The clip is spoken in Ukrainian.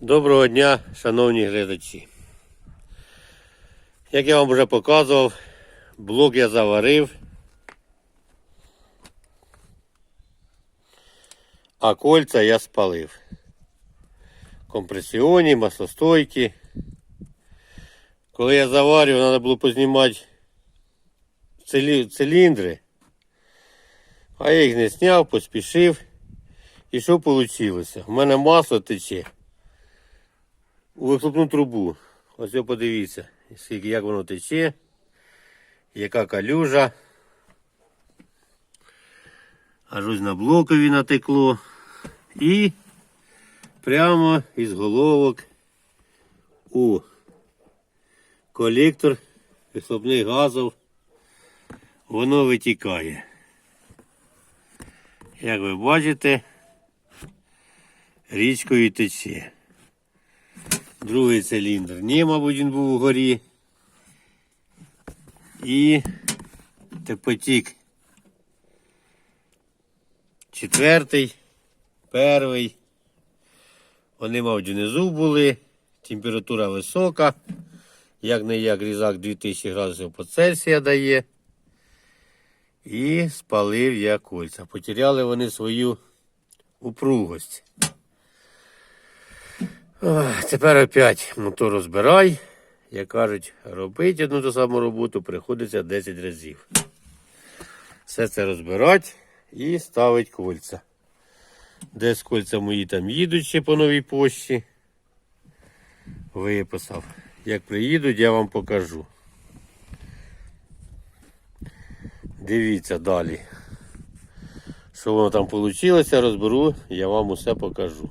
Доброго дня, шановні глядачі. Як я вам вже показував, блок я заварив. А кольця я спалив. Компресіоні, маслостойкі. Коли я заварював, треба було познімати циліндри. А я їх не зняв, поспішив. І що вийшло? У мене масло тече у вихлопну трубу. Ось ви подивіться, скільки як воно тече, яка калюжа. Аж ось на блокові натекло. І прямо із головок у колектор вихлопних газів воно витікає. Як ви бачите, річкою тече. Другий циліндр. Ні, мабуть, він був угорі. І потік. Четвертий, перший. Вони, мабуть, внизу були. Температура висока. Як не як різак 2000 градусів по Цельсія дає. І спалив я кольця. Потеряли вони свою упругость. Тепер опять мотор розбирай. Як кажуть, робити одну ту саму роботу приходиться 10 разів. Все це розбирати і ставити кольця. Десь кольця мої там їдуть ще по новій пошті. Виписав. Як приїдуть, я вам покажу. Дивіться далі. Що воно там вийшло, розберу, я вам усе покажу.